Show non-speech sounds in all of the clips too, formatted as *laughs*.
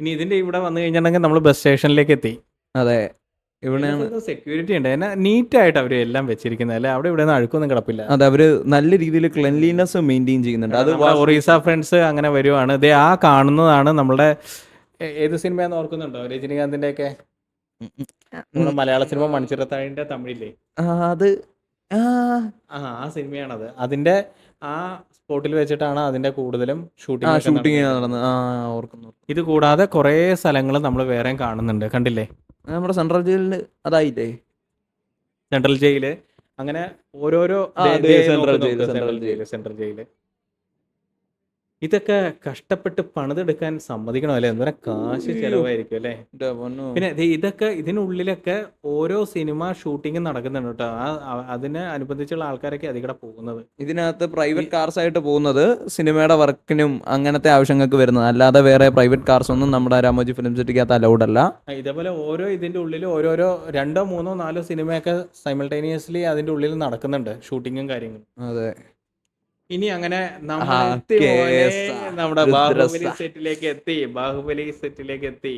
ഇനി ഇതിന്റെ ഇവിടെ വന്നു കഴിഞ്ഞിട്ടുണ്ടെങ്കിൽ നമ്മൾ ബസ് സ്റ്റേഷനിലേക്ക് എത്തി. അതെ. ഇവിടെയാണ് സെക്യൂരിറ്റി ഉണ്ട്. എന്നാ നീറ്റ് ആയിട്ട് അവർ എല്ലാം വെച്ചിരിക്കുന്നത് അല്ലെ? അവിടെ ഇവിടെ അഴുക്കൊന്നും കിടപ്പില്ല. അതെ അവർ നല്ല രീതിയിൽ ക്ലെൻലിനെസ് മെയിന്റെയിൻ ചെയ്യുന്നുണ്ട്. അത് ഒറീസ ഫ്രണ്ട്സ് അങ്ങനെ വരുവാണ്. ഇതേ ആ കാണുന്നതാണ് നമ്മുടെ ഏത് സിനിമയാന്ന് ഓർക്കുന്നുണ്ടോ? രജനീകാന്തിന്റെ ഒക്കെ മലയാള സിനിമ മണിച്ചിറത്താഴിന്റെ തമിഴില്ലേ? അത് ആ, ആ ആ സിനിമയാണത്. അതിന്റെ ആ സ്പോട്ടിൽ വെച്ചിട്ടാണ് അതിന്റെ കൂടുതലും ആ ഷൂട്ടിംഗ് ഷൂട്ടിങ് നടന്നത്. ആ ഓർക്കുന്നു. ഇത് കൂടാതെ കുറേ സ്ഥലങ്ങൾ നമ്മൾ വേറെ കാണുന്നുണ്ട്. കണ്ടില്ലേ? നമ്മുടെ സെൻട്രൽ ജയിലിൽ അതായില്ലേ? Central jail. അങ്ങനെ ഓരോരോ ആ, ദേ- അതെ, ദേ സെൻട്രൽ നോക്ക് ജയിൽ, നോക്ക് central central jail central jail. ഇതൊക്കെ കഷ്ടപ്പെട്ട് പണിതെടുക്കാൻ സമ്മതിക്കണം അല്ലേ? എന്താ കാശ് ചെലവായിരിക്കും അല്ലേ? പിന്നെ. ദേ ഇതൊക്കെ ഇതിനുള്ളിലൊക്കെ ഓരോ സിനിമ ഷൂട്ടിംഗ് നടക്കുന്നുണ്ട് കേട്ടോ. ആ ആ- അതിന് അനുബന്ധിച്ചുള്ള ആൾക്കാരൊക്കെ അതികടെ പോകുന്നത്. ഇതിനകത്ത് പ്രൈവറ്റ് കാർസ് ആയിട്ട് പോകുന്നത് സിനിമയുടെ വർക്കിനും അങ്ങനത്തെ ആവശ്യങ്ങൾക്ക് വരുന്നത്. അല്ലാതെ വേറെ പ്രൈവറ്റ് കാർസ് ഒന്നും നമ്മുടെ രാമോജി ഫിലിം സിറ്റിക്കകത്ത് അലൗഡ് അല്ല. ഇതേപോലെ ഓരോ ഇതിന്റെ ഉള്ളിൽ ഓരോരോ രണ്ടോ മൂന്നോ നാലോ സിനിമയൊക്കെ സൈമിൾട്ടേനിയസ്ലി അതിന്റെ ഉള്ളിൽ നടക്കുന്നുണ്ട് ഷൂട്ടിങ്ങും കാര്യങ്ങളും. അതെ. ഇനി അങ്ങനെ നമ്മുടെ. ബാഹുബലി സെറ്റിലേക്ക് എത്തി ബാഹുബലി സെറ്റിലേക്ക് എത്തി.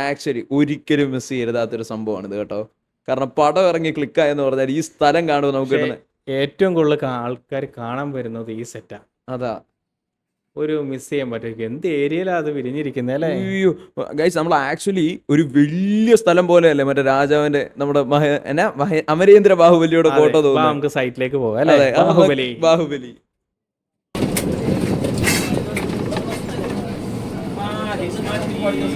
ആക്ച്വലി ഒരിക്കലും മിസ് ചെയ്യരുതാത്തൊരു സംഭവമാണ് ഇത് കേട്ടോ. കാരണം പടം ഇറങ്ങി ക്ലിക്ക് ക്ലിക്കായെന്ന് പറഞ്ഞാൽ ഈ സ്ഥലം കാണുമ്പോൾ നമുക്ക് ഏറ്റവും കൂടുതൽ ആൾക്കാർ കാണാൻ വരുന്നത് ഈ സെറ്റാ അതാ. ഒരു മിസ് ചെയ്യാൻ പറ്റും എന്ത് ഏരിയയിലാ അത് വിരിഞ്ഞിരിക്കുന്നത് അല്ലേ? അയ്യോ. ഗൈസ് നമ്മൾ ആക്ച്വലി ഒരു വലിയ സ്ഥലം പോലെ അല്ലേ മറ്റേ രാജാവിന്റെ നമ്മുടെ മഹ- എന്നാ? അമരേന്ദ്ര ബാഹുബലിയുടെ ഫോട്ടോ തോന്നുന്നു. നമുക്ക് സൈറ്റിലേക്ക് പോകാം അല്ലേ? ബാഹുബലി. ബാഹുബലി. ബാഹുബലി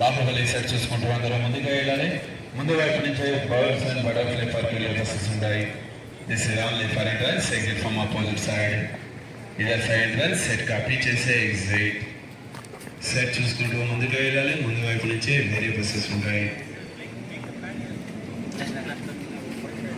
బాహుబలి సెట్ చూసుకుంటూ అందరూ ముందుగా వెళ్ళాలి. ముందు వైపు నుంచి బర్డ్స్ అండ్ బటర్ఫ్లై పర్కులు బస్సెస్ ఉంటాయి. This is only for entrance exit from opposite side either side entrance set copy చేసే ఎగ్జిట్ సెట్ చూసుకుంటూ ముందుగా వెళ్ళాలి. ముందు వైపు నుంచి వేరే బస్సెస్ ఉంటాయి.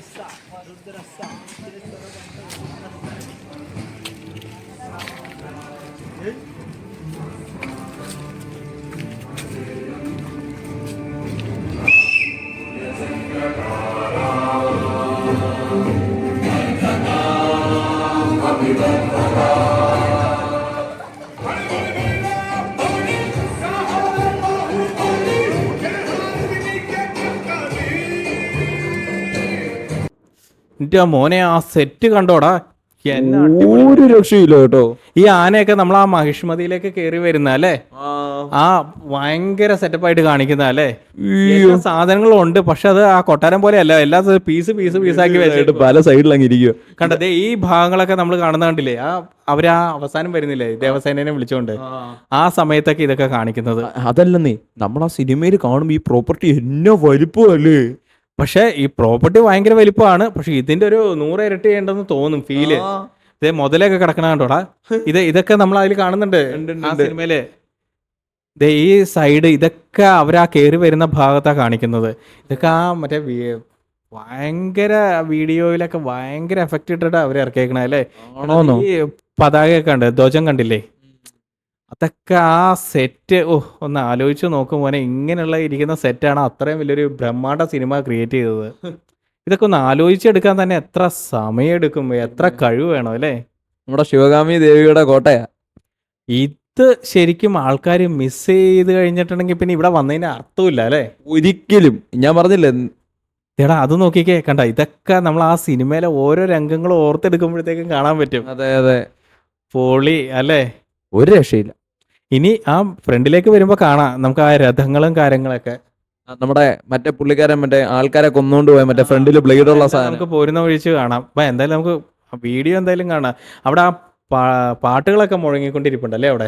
sta, qua, non te la sta, non te la sta, non te la sta. എന്റെ മോനെ ആ സെറ്റ് കണ്ടോടാ. ഒരു രക്ഷയില്ല കേട്ടോ. ഈ ആനയൊക്കെ നമ്മൾ ആ മഹിഷ്മതിയിലേക്ക് കയറി വരുന്ന അല്ലേ? ആ. ഭയങ്കര സെറ്റപ്പ് ആയിട്ട് കാണിക്കുന്ന അല്ലേ? സാധനങ്ങളും ഉണ്ട് പക്ഷെ അത് ആ കൊട്ടാരം പോലെ അല്ല എല്ലാ പീസ് പീസ് പീസാക്കി വെച്ചിട്ട് പല സൈഡിൽ അങ്ങ് ഇരിക്കുക കണ്ടതേ ഈ ഭാഗങ്ങളൊക്കെ നമ്മൾ കാണുന്ന കണ്ടില്ലേ? ആ അവരാ അവസാനം വരുന്നില്ലേ? ദേവസേനനെ വിളിച്ചോണ്ട്. ആ. സമയത്തൊക്കെ ഇതൊക്കെ കാണിക്കുന്നത്. അതല്ലെന്നേ നമ്മൾ ആ സിനിമയിൽ കാണുമ്പോ ഈ പ്രോപ്പർട്ടി എന്നെ വലിപ്പമല്ലേ? പക്ഷെ ഈ പ്രോപ്പർട്ടി ഭയങ്കര വലിപ്പമാണ്. പക്ഷെ ഇതിന്റെ ഒരു നൂറ് ഇരട്ടി ഉണ്ടെന്ന് തോന്നും ഫീൽ. ഇതേ മുതലൊക്കെ കിടക്കണ കണ്ടോടാ. ഇത് ഇതൊക്കെ നമ്മൾ അതിൽ കാണുന്നുണ്ട്. സിനിമയിൽ. ഈ സൈഡ് ഇതൊക്കെ അവരാ കയറി വരുന്ന ഭാഗത്താണ് കാണിക്കുന്നത്. ഇതൊക്കെ ആ മറ്റേ ഭയങ്കര വീഡിയോയിലൊക്കെ ഭയങ്കര എഫക്റ്റ് ഇട്ടിട്ട് അവർ ഇറക്കിയേക്കണേ അല്ലേ? ഈ പതാകയൊക്കെ ഉണ്ട് ധ്വജം കണ്ടില്ലേ? അതൊക്കെ ആ സെറ്റ് ഓ ഒന്ന് ആലോചിച്ച് നോക്കും മോനെ. ഇങ്ങനെയുള്ള ഇരിക്കുന്ന സെറ്റാണ് അത്രയും വലിയൊരു ബ്രഹ്മാണ്ട സിനിമ ക്രിയേറ്റ് ചെയ്തത്. ഇതൊക്കെ ഒന്ന് ആലോചിച്ചെടുക്കാൻ തന്നെ എത്ര സമയം എടുക്കും എത്ര കഴിവ് വേണം അല്ലേ? നമ്മുടെ ശിവകാമി ദേവിയുടെ കോട്ടയാ. ഇത് ശരിക്കും ആൾക്കാർ മിസ് ചെയ്ത് കഴിഞ്ഞിട്ടുണ്ടെങ്കിൽ പിന്നെ ഇവിടെ വന്നതിന് അർത്ഥമില്ല അല്ലേ? ഒരിക്കലും. ഞാൻ പറഞ്ഞില്ലേ എടാ അത് നോക്കിക്കേ. കണ്ട ഇതൊക്കെ നമ്മൾ ആ സിനിമയിലെ ഓരോ രംഗങ്ങളും ഓർത്തെടുക്കുമ്പോഴത്തേക്കും കാണാൻ പറ്റും. അതെ അതെ. പൊളി അല്ലേ? ഒരു രക്ഷയില്ല. ഇനി ആ ഫ്രണ്ടിലേക്ക് വരുമ്പോൾ കാണാം. നമുക്ക് ആ രഥങ്ങളും കാര്യങ്ങളൊക്കെ. നമ്മുടെ മറ്റേ പുള്ളിക്കാരൻ മറ്റേ ആൾക്കാരെ കൊന്നുകൊണ്ട് പോയ മറ്റേ ഫ്രണ്ടിൽ ബ്ലേഡ് ഉള്ള സാധനം. നമുക്ക് പോരുന്ന വഴിച്ച് കാണാം. അപ്പൊ എന്തായാലും നമുക്ക് വീഡിയോ എന്തായാലും കാണാം. അവിടെ ആ പാട്ടുകളൊക്കെ മുഴങ്ങിക്കൊണ്ടിരിപ്പുണ്ടല്ലേ അവിടെ?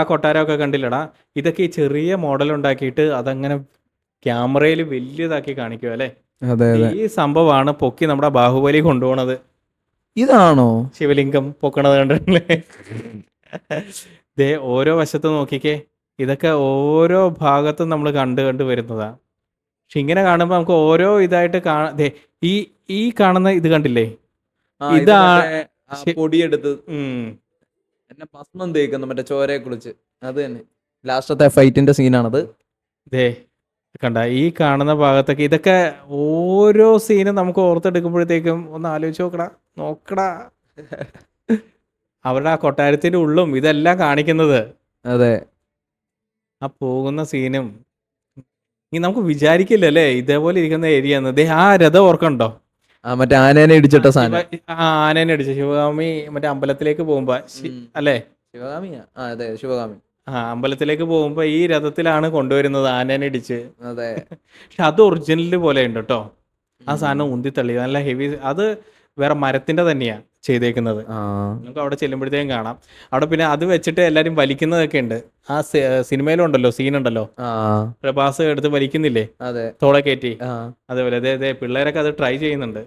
ആ കൊട്ടാരമൊക്കെ കണ്ടില്ലടാ. ഇതൊക്കെ ഈ ചെറിയ മോഡൽ ഉണ്ടാക്കിയിട്ട് അതങ്ങനെ ക്യാമറയിൽ വലിയതാക്കി കാണിക്കുക അല്ലേ? അതെ അതെ. ഈ സംഭവമാണ് പൊക്കി നമ്മുടെ ബാഹുബലി കൊണ്ടുപോണത്. ഇതാണോ? ശിവലിംഗം പൊക്കണത് കണ്ടിട്ടില്ലേ? ദേ ഓരോ വശത്ത് നോക്കിക്കേ. ഇതൊക്കെ ഓരോ ഭാഗത്തും നമ്മൾ കണ്ട് കണ്ട് വരുന്നതാ. പക്ഷെ ഇങ്ങനെ കാണുമ്പോൾ നമുക്ക് ഓരോ ഇതായിട്ട് കാണാ ദേ ഈ ഈ കാണുന്ന ഇത് കണ്ടില്ലേ? ഇത്. പൊടിയെടുത്ത് ഉം. എന്നെ ഭസ്മം തേക്കുന്നു മറ്റേ ചോരയെ കുളിച്ച് അത് തന്നെ. ലാസ്റ്റത്തെ ഫൈറ്റിന്റെ സീനാണത്. ദേ കണ്ട ഈ കാണുന്ന ഭാഗത്തൊക്കെ ഇതൊക്കെ ഓരോ സീനും നമുക്ക് ഓർത്തെടുക്കുമ്പോഴത്തേക്കും ഒന്ന് ആലോചിച്ച് നോക്കടാ നോക്കടാ. അവരുടെ ആ കൊട്ടാരത്തിന്റെ ഉള്ളും ഇതെല്ലാം കാണിക്കുന്നത്. അതെ. ആ പോകുന്ന സീനും. ഈ നമുക്ക് വിചാരിക്കില്ല അല്ലേ ഇതേപോലെ ഇരിക്കുന്ന ഏരിയ ആ രഥം ഓർക്കണ്ടോ? മറ്റേ ആനേനെ ഇടിച്ചിട്ട സാധനം. ആനേനെ അടിച്ചു ശിവകാമി മറ്റേ അമ്പലത്തിലേക്ക് പോകുമ്പോ. അല്ലേ? ശിവകാമിയാ ആ അതെ ശിവകാമി ആ അമ്പലത്തിലേക്ക് പോകുമ്പോ ഈ രഥത്തിലാണ് കൊണ്ടുവരുന്നത് ആനേനെ ഇടിച്ച്. അതെ. *laughs* പക്ഷെ അത് ഒറിജിനൽ പോലെ ഉണ്ട് കേട്ടോ. ആ സാധനം ഉന്തിത്തള്ളി നല്ല ഹെവി അത് വേറെ മരത്തിന്റെ തന്നെയാ. ചെയ്തേക്കുന്നത്. നമുക്ക് അവിടെ ചെല്ലുമ്പോഴത്തേക്കും കാണാം. അവിടെ പിന്നെ അത് വെച്ചിട്ട് എല്ലാരും വലിക്കുന്നതൊക്കെ ഉണ്ട്. ആ സിനിമയിലും സിനിമയിലുണ്ടല്ലോ സീൻ ഉണ്ടല്ലോ ആ. പ്രഭാസ് എടുത്ത് വലിക്കുന്നില്ലേ? അതെ. തോളെ കയറ്റി. അതേപോലെ അതെ അതെ പിള്ളേരൊക്കെ അത് ട്രൈ ചെയ്യുന്നുണ്ട്.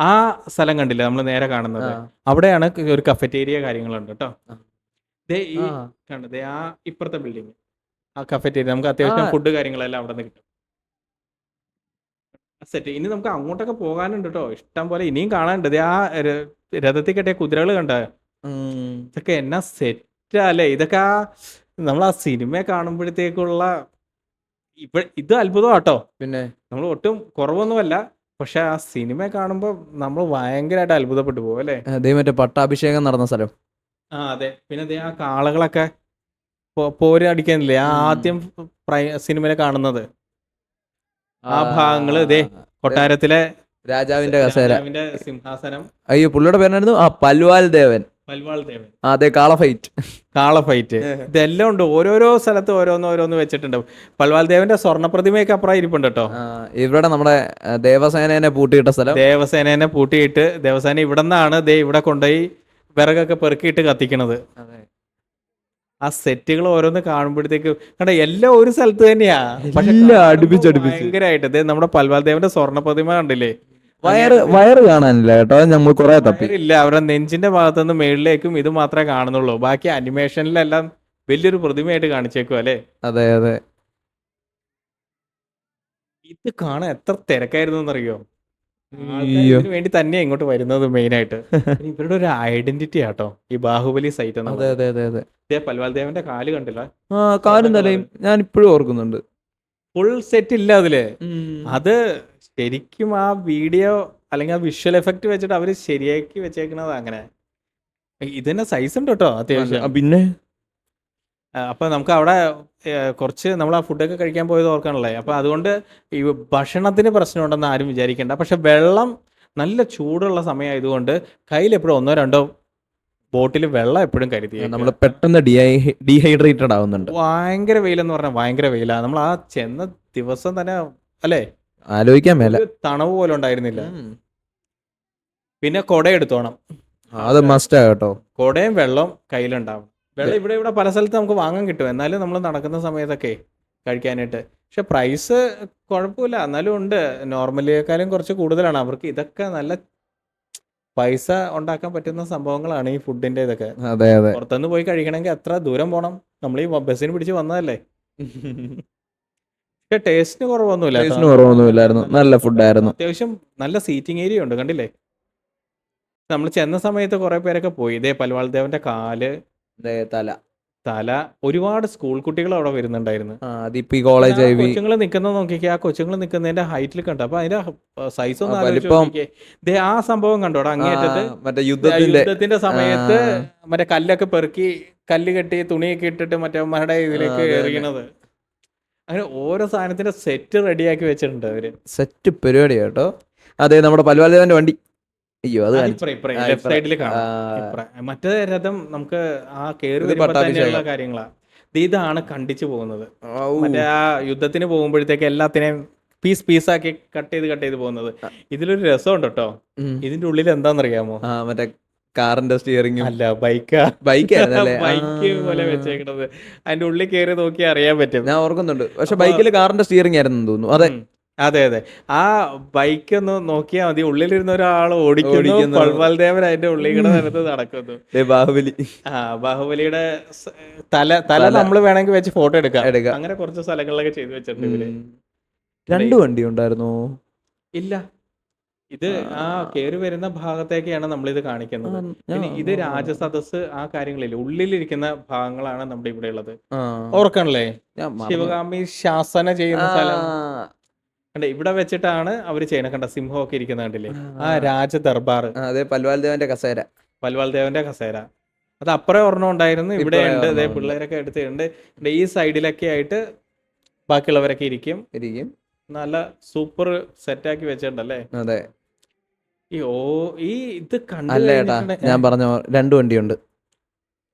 ആ സ്ഥലം കണ്ടില്ല നമ്മൾ നേരെ കാണുന്നത്? അവിടെയാണ് ഒരു കഫറ്റേരിയ കാര്യങ്ങളുണ്ട് കേട്ടോ. ദേ ഈ ആ. കണ്ടത് ആ ഇപ്പുറത്തെ ബിൽഡിംഗ് ആ കഫറ്റേരിയ നമുക്ക് അത്യാവശ്യം ഫുഡ് കാര്യങ്ങളെല്ലാം അവിടെ നിന്ന് കിട്ടും. സെറ്റ് ഇനി നമുക്ക് അങ്ങോട്ടൊക്കെ പോകാനുണ്ട് കേട്ടോ ഇഷ്ടം പോലെ ഇനിയും കാണാനുണ്ട്. ആ രഥത്തിൽ കെട്ടിയ കുതിരകൾ കണ്ട. ഇതൊക്കെ എന്നാ സെറ്റ് അല്ലേ? ഇതൊക്കെ ആ നമ്മൾ ആ സിനിമ കാണുമ്പോഴത്തേക്കുള്ള ഇപ്പൊ ഇത് അത്ഭുതമാട്ടോ. പിന്നെ? നമ്മൾ ഒട്ടും കുറവൊന്നുമല്ല. പക്ഷെ ആ സിനിമ കാണുമ്പോൾ നമ്മൾ ഭയങ്കരമായിട്ട് അത്ഭുതപ്പെട്ടു പോകും അല്ലേ? അതേ മറ്റേ പട്ടാഭിഷേകം നടന്ന സ്ഥലം. ആ അതെ. പിന്നെ ദേ ആ കാളകളൊക്കെ പോരടിക്കുന്നില്ലേ ആ ആദ്യം സിനിമയിൽ കാണുന്നത്. ആ ഭാഗങ്ങൾ ദേ കൊട്ടാരത്തിലെ രാജാവിന്റെ കസേര. രാജാവിന്റെ സിംഹാസനം. അയ്യോ പുള്ളിയുടെ പേരായിരുന്നു ആ പൽവാൽ ദേവൻ. പൽവാൾ ദേവൻ. ആ, അതെ കാളഫൈറ്റ് കാളഫൈറ്റ്. കാള ഫൈറ്റ് ഇതെല്ലാം ഉണ്ട്. ഓരോരോ സ്ഥലത്ത് ഓരോന്ന് ഓരോന്ന് വെച്ചിട്ടുണ്ട്. പൽവാൽ ദേവന്റെ സ്വർണ പ്രതിമയൊക്കെ അപ്പുറം ഇരിപ്പുണ്ട് കേട്ടോ ഇവിടെ നമ്മുടെ ആ, ദേവസേനേനെ പൂട്ടിയിട്ട സ്ഥലം. ദേവസേനേനെ പൂട്ടിയിട്ട് ദേവസേന ഇവിടെ നിന്നാണ് ദേ ഇവിടെ കൊണ്ടുപോയി വിറകൊക്കെ പെറുക്കിയിട്ട് കത്തിക്കണത്. ആ സെറ്റുകൾ ഓരോന്ന് കാണുമ്പോഴത്തേക്ക് കണ്ട എല്ലാം ഒരു സ്ഥലത്ത് തന്നെയാ. ഭയങ്കരമായിട്ട് നമ്മുടെ പൽവാൽ ദേവന്റെ സ്വർണ പ്രതിമ കണ്ടില്ലേ? വയറ് വയറ് കാണാനില്ല കേട്ടോ നമ്മൾ കുറെ തപ്പി. ഇല്ല അവരുടെ നെഞ്ചിന്റെ ഭാഗത്തുനിന്ന് മേളിലേക്കും ഇത് മാത്രമേ കാണുന്നുള്ളൂ. ബാക്കി അനിമേഷനിലെല്ലാം വലിയൊരു പ്രതിമയായിട്ട് കാണിച്ചേക്കും അല്ലേ? അതെ അതെ. ഇത് കാണാൻ എത്ര തിരക്കായിരുന്നു എന്നറിയോ. ഇതിനു വേണ്ടി തന്നെയാ ഇങ്ങോട്ട് വരുന്നത് മെയിൻ ആയിട്ട് *laughs* ഇവരുടെ ഒരു ഐഡന്റിറ്റി ആട്ടോ ഈ ബാഹുബലി സൈറ്റ് അതെ അതെ അതെ അതെ. പൽവാൽ ദേവന്റെ കാൽ കണ്ടില്ല? ആ കാലും തലയും ഞാൻ ഇപ്പോഴും ഓർക്കുന്നുണ്ട്. ഫുൾ സെറ്റ് ഇല്ല അതിലെ. അത് ശരിക്കും ആ വീഡിയോ അല്ലെങ്കിൽ ആ വിഷ്വൽ എഫക്റ്റ് വെച്ചിട്ട് അവർ ശരിയാക്കി വെച്ചേക്കണത് അങ്ങനെ. ഇതന്നെ തന്നെ സൈസ് ഉണ്ട് കേട്ടോ അത്യാവശ്യം. പിന്നെ? അപ്പൊ നമുക്ക് അവിടെ കുറച്ച് നമ്മൾ ആ ഫുഡൊക്കെ കഴിക്കാൻ പോയത് ഓർക്കാണല്ലേ? അപ്പൊ അതുകൊണ്ട് ഈ ഭക്ഷണത്തിന് പ്രശ്നമുണ്ടെന്ന് ആരും വിചാരിക്കേണ്ട. പക്ഷെ വെള്ളം നല്ല ചൂടുള്ള സമയമായതുകൊണ്ട് കയ്യിൽ എപ്പോഴും ഒന്നോ രണ്ടോ ബോട്ടിൽ വെള്ളം എപ്പോഴും കരുതി നമ്മൾ പെട്ടെന്ന് ഡീഹൈഡ്രേറ്റഡ് ആവുന്നുണ്ട്. ഭയങ്കര വെയിലെന്ന് പറഞ്ഞാൽ ഭയങ്കര വെയിലാണ് നമ്മൾ ആ ചെന്ന ദിവസം തന്നെ അല്ലേ? ആലോചിക്കാൻ മേല. തണവ് പോലും ഉണ്ടായിരുന്നില്ല. പിന്നെ കൊട എടുത്തോണം അത് മസ്റ്റാ കേട്ടോ. കൊടയും വെള്ളം കയ്യിലുണ്ടാവും. വെള്ളം ഇവിടെ ഇവിടെ പല സ്ഥലത്ത് നമുക്ക് വാങ്ങാൻ കിട്ടും. എന്നാലും നമ്മൾ നടക്കുന്ന സമയത്തൊക്കെ കഴിക്കാനായിട്ട്. പക്ഷെ പ്രൈസ് കുഴപ്പമില്ല. എന്നാലും ഉണ്ട്. നോർമലിയേക്കാളും കുറച്ച് കൂടുതലാണ്. അവർക്ക് ഇതൊക്കെ നല്ല പൈസ ഉണ്ടാക്കാൻ പറ്റുന്ന സംഭവങ്ങളാണ് ഈ ഫുഡിന്റെ ഇതൊക്കെ. അതെ അതെ. പുറത്തുനിന്ന് പോയി കഴിക്കണമെങ്കിൽ എത്ര ദൂരം പോണം? നമ്മൾ ഈ ബസ്സിന് പിടിച്ച് വന്നതല്ലേ? പക്ഷെ ടേസ്റ്റിന് കുറവൊന്നുമില്ല. ടേസ്റ്റിന് കുറവൊന്നുമില്ലായിരുന്നു. നല്ല ഫുഡായിരുന്നു അത്യാവശ്യം നല്ല സീറ്റിംഗ് ഏരിയ ഉണ്ട്. കണ്ടില്ലേ? നമ്മൾ ചെന്ന സമയത്ത് കുറെ പേരൊക്കെ പോയി. ഇതേ പൽവാൾ ദേവന്റെ കാൽ തല. തല. ഒരുപാട് സ്കൂൾ കുട്ടികൾ അവിടെ വരുന്നുണ്ടായിരുന്നു. അതിപ്പോ ഈ കോളേജ് കൊച്ചുങ്ങൾ നിൽക്കുന്നത് നോക്കിക്കേ ആ കൊച്ചുങ്ങൾ നിൽക്കുന്നതിന്റെ ഹൈറ്റിൽ കണ്ടോ? അപ്പൊ അതിന്റെ സൈസ് ഒന്നും ആ, സംഭവം കണ്ടോടാ അങ്ങേറ്റത്ത് മറ്റേ യുദ്ധത്തിന്റെ യുദ്ധത്തിന്റെ സമയത്ത്. മറ്റേ കല്ലൊക്കെ പെറുക്കി കല്ല് കെട്ടി തുണിയൊക്കെ ഇട്ടിട്ട് മറ്റേ മരുടെ ഇതിലേക്ക്. എറിയണത്. അങ്ങനെ ഓരോ സാധനത്തിന്റെ സെറ്റ് റെഡിയാക്കി വെച്ചിട്ടുണ്ട് അവർ. സെറ്റ് പരിപാടി കേട്ടോ. അതെ നമ്മുടെ പൽവാലിദേവന്റെ വണ്ടി. അയ്യോ അത് കാണിച്ചു. ആ, ലെഫ്റ്റ് ഇപ്പറ- സൈഡിൽ ആ, കാണാം. ഇപ്പറ- മറ്റേ രഥം നമുക്ക് ആ കേറി ഇത് വരുമ്പോ പട്ടാഭിഷേകം. തന്നെയുള്ള കാര്യങ്ങളാ. ഇത് ഇതാണ് കണ്ടിച്ചു പോകുന്നത്. ഔ. മറ്റേ ആ യുദ്ധത്തിന് പോകുമ്പോഴത്തേക്ക് എല്ലാത്തിനെയും പീസ് ആക്കി കട്ട് ചെയ്ത് കട്ട് ചെയ്ത് പോകുന്നത്. ഇതിലൊരു രസമുണ്ട് കേട്ടോ. ഉം. ഇതിന്റെ ഉള്ളിൽ എന്താണെന്നറിയാമോ? ആ മറ്റേ കാറിന്റെ സ്റ്റിയറിംഗും അല്ല ബൈക്കാ ബൈക്ക് ബൈക്ക് പോലെ വെച്ചേക്കണത്. അതിന്റെ ഉള്ളിൽ കയറി നോക്കി അറിയാൻ പറ്റും. ഞാൻ ഓർക്കുന്നുണ്ട്. പക്ഷെ അപ്പൊ- ബൈക്കിൽ കാറിന്റെ സ്റ്റിയറിംഗ് ആയിരുന്നു തോന്നുന്നു. അതെ. ഉം. അതെ അതെ. ആ ബൈക്ക് ഒന്ന് നോക്കിയാൽ മതി. ഉള്ളിലിരുന്ന ഒരാൾ ഓടിക്കുന്നു. ഓടിക്കുന്നു. അതിന്റെ ഉള്ളിൽ കൂടെ നടക്കുന്നു. ദേ ബാഹുബലി. ആ ബാഹുബലിയുടെ സ് തല തല. നമ്മൾ വേണമെങ്കിൽ വെച്ച് ഫോട്ടോ എടുക്കാം. എടുക്കാം. അങ്ങനെ കുറച്ച് സ്ഥലങ്ങളിലൊക്കെ ചെയ്തു വെച്ചിട്ടുണ്ട് ഇവർ. രണ്ട് വണ്ടി ഉണ്ടായിരുന്നു? ഇല്ല. ഇത് ആ. കേറി വരുന്ന ഭാഗത്തേക്കാണ് നമ്മൾ ഇത് കാണിക്കുന്നത് പിന്നെ ഇത് രാജസദസ് ആ കാര്യങ്ങളില്ല ഉള്ളിലിരിക്കുന്ന ഭാഗങ്ങളാണ് നമ്മുടെ ഇവിടെ ഉള്ളത്. ഓർക്കണല്ലേ? ശിവകാമി ശാസന ചെയ്യുന്ന സ്ഥലം. കണ്ടേ ഇവിടെ വെച്ചിട്ടാണ് അവർ ചെയ്യണത് കണ്ട സിംഹമൊക്കെ ഇരിക്കുന്ന കണ്ടില്ലേ? ആ രാജ ദർബാർ അതെ പൽവാൽ ദേവന്റെ കസേര. പൽവാൽ ദേവന്റെ കസേര. അത് അപ്പുറം ഒരെണ്ണം ഉണ്ടായിരുന്നു. ഇവിടെ ഉണ്ട്. അതെ. പിള്ളേരൊക്കെ എടുത്തിട്ടുണ്ട്. ഈ സൈഡിലൊക്കെ ആയിട്ട് ബാക്കിയുള്ളവരൊക്കെ ഇരിക്കും. ഇരിക്കും. നല്ല സൂപ്പർ സെറ്റ് സെറ്റാക്കി വെച്ചിട്ടുണ്ടല്ലേ? അതെ. ഈ ഓ ഈ ഇത് കണ്ടു അല്ല ഏട്ടാ കഴിഞ്ഞിട്ടുണ്ടെ- ഞാൻ പറഞ്ഞ രണ്ട് വണ്ടിയുണ്ട്.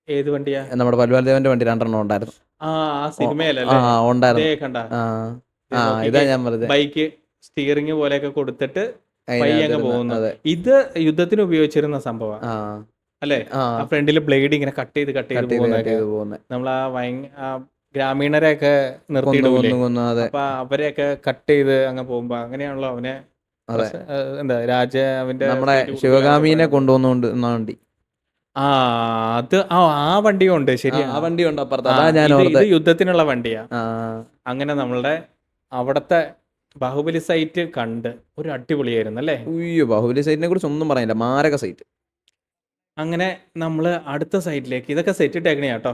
ഏത് വണ്ടിയാ? നമ്മുടെ പൽവാൽ ദേവന്റെ വണ്ടി രണ്ടെണ്ണം ഉണ്ടായിരുന്നു. ആ സിനിമയല്ലേ ഉണ്ടായിരുന്നു. ഇതാ ഞാൻ പറഞ്ഞത്. ബൈക്ക് സ്റ്റിയറിംഗ് പോലെയൊക്കെ കൊടുത്തിട്ട് പയ്യെ അങ്ങ് അതിനകത്തിരുന്ന് പോകുന്നു. അതെ. ഇത് യുദ്ധത്തിന് ഉപയോഗിച്ചിരുന്ന സംഭവം അല്ലെ? ആ. ഫ്രണ്ടിൽ ബ്ലേഡ് ഇങ്ങനെ കട്ട് ചെയ്ത് കട്ട് ചെയ്ത് പോകുന്നത് നമ്മൾ ആ ഗ്രാമീണരെ ഒക്കെ ഗ്രാമീണരെയൊക്കെ കൊന്നു അപ്പൊ അവരെയൊക്കെ കട്ട് ചെയ്ത് അങ്ങ് പോകുമ്പോ അങ്ങനെയാണല്ലോ അവനെ എന്താ രാജ അവന്റെ നമ്മുടെ ശിവഗാമിനെ കൊണ്ടുവന്നുകൊണ്ട് വണ്ടി? ആ അത് ആ ആ വണ്ടിയും ഉണ്ട് ആ, വണ്ടിയുണ്ട് ആ വണ്ടി ഉണ്ട് അപ്പുറത്ത് യുദ്ധത്തിനുള്ള വണ്ടിയാ. അങ്ങനെ നമ്മളുടെ അവിടത്തെ ബാഹുബലി സൈറ്റ് കണ്ട് ഒരു അടിപൊളിയായിരുന്നു അല്ലേ? അയ്യോ ബാഹുബലി സൈറ്റിനെ കുറിച്ച് ഒന്നും പറയാനില്ല. മാരക സൈറ്റ് അങ്ങനെ നമ്മൾ അടുത്ത സൈറ്റിലേക്ക് ഇതൊക്കെ സെറ്റ് ഇട്ടേക്കണേ കേട്ടോ.